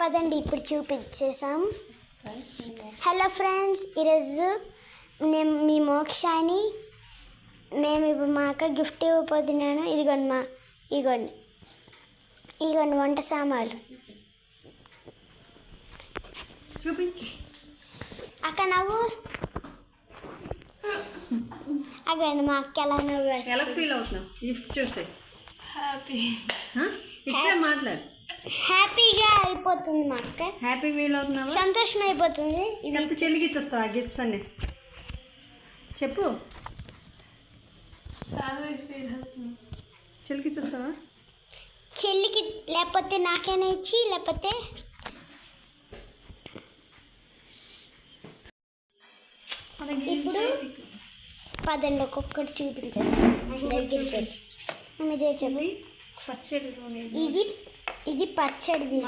పదండి ఇప్పుడు చూపించేసాం hello friends ఈరోజు నేను మీ మోక్షాని మేము ఇప్పుడు మా అక్క గిఫ్ట్ ఇవ్వబోతున్నాను. ఇదిగోండి మా ఇదిగోండి. ఇదిగోండి వంట సామాన్లు. చూపించు. అక్క నవ్వు. అగండి మా అక్క ఎలా నవ్వు ఎలా ఫీల్ అవుతున్నావు? గిఫ్ట్ చూసే. హ్యాపీ ఇచ్చే మాట్లాడు. హ్యాపీగా అయిపోతుంది మా అక్క హ్యాపీ ఫీల్ అవుతున్నావా సంతోషం అయిపోతుంది. ఇది ఎంత చెల్లికి ఇచ్చేస్తావా గిఫ్ట్స్ అన్ని. చెప్పు. చెల్లికి ఇచ్చేస్తావా చెల్లికి లేకపోతే నాకైనా ఇచ్చి లేకపోతే ఇప్పుడు పదండి ఒక్కొక్కటి చూపించేస్తాం. దగ్గరికి ఇదే చెప్పి. ఇది ఇది పచ్చడిది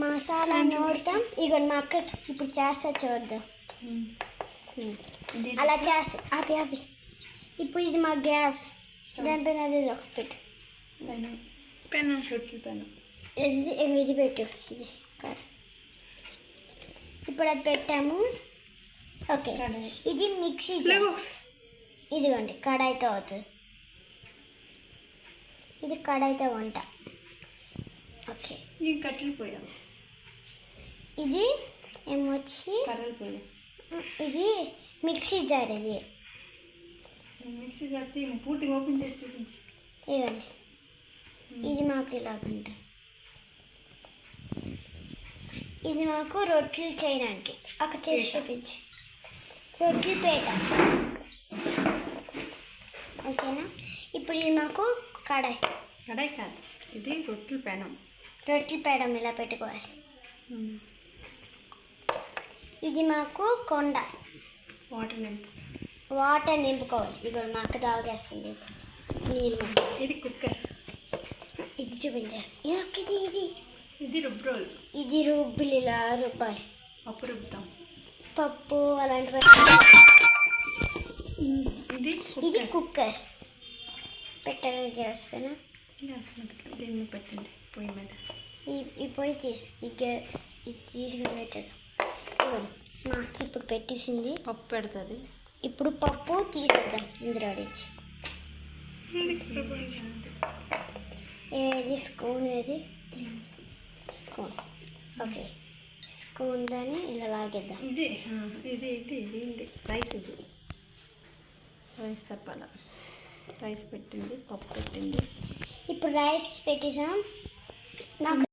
మసాలా నూడతాం ఇక మా అక్క ఇప్పుడు చేస్తా చూద్దాం. అలా చేస్తా. ఆపి ఆపి. ఇప్పుడు ఇది మా గ్యాస్. దానిపైన అది ఒకటి పెట్టు. పెనం. పెనం. ఇది ఇది పెట్టు. ఇది. ఇప్పుడు అది పెట్టాము. ఓకే. ఇది మిక్సీ. ఇదిగోండి కడాయితో అవుతుంది. ఇది కడాయితో వంట. ఓకే. ఈ కట్టెలు పోయాం ఇది ఏమొచ్చి? కర్రలు పోయాం ఇది మిక్సీ జార్ ఇది. మిక్సీ కట్టి పూర్తిగా ఓపెన్ చేసి చూపించి. ఇదిగోండి. ఇది మాకు ఇలాగుంటుంది ఇది మాకు రొట్టెలు చేయడానికి. ఒక చేసి చూపించి. రొట్టెల పేట. ఓకేనా? ఇప్పుడు ఇది మాకు కడాయి. కడాయి కాదు. ఇది రొట్టెల పెనం. రొట్టెల పేడం ఇలా పెట్టుకోవాలి. ఇది మాకు కొండ. వాటర్ నింపు వాటర్ నింపుకోవాలి. ఇప్పుడు మాకు తాగేస్తుంది. నీళ్ళు ఇది కుక్కర్. ఇది చూపించాలి. ఇది ఇది. ఇది రుబ్రోలు ఇది రుబ్బులు ఇలా రుబ్బాలి. పప్పు రుబ్బుతాం. పప్పు అలాంటివి ఇది ఇది కుక్కర్. పెట్టగా గ్యాస్ పైన. గ్యాస్ మీద పెట్టండి. పొయ్యి మీద ఈ పొయ్యి తీసి తీసుకుని పెట్టదు మాకు ఇప్పుడు పెట్టేసింది పప్పు పెడుతుంది ఇప్పుడు పప్పు తీసేద్దాం ఇందులో నుంచి ఏది స్పూన్ ఏది స్పూన్ ఓకే స్పూన్ దాన్ని ఇలా లాగేద్దాం ఇది ఇది ఇది ఇది ఇది రైస్ ఇది రైస్ తప్పాల రైస్ పెట్టింది పప్పు పెట్టింది ఇప్పుడు రైస్ పెట్టేసాం నాకు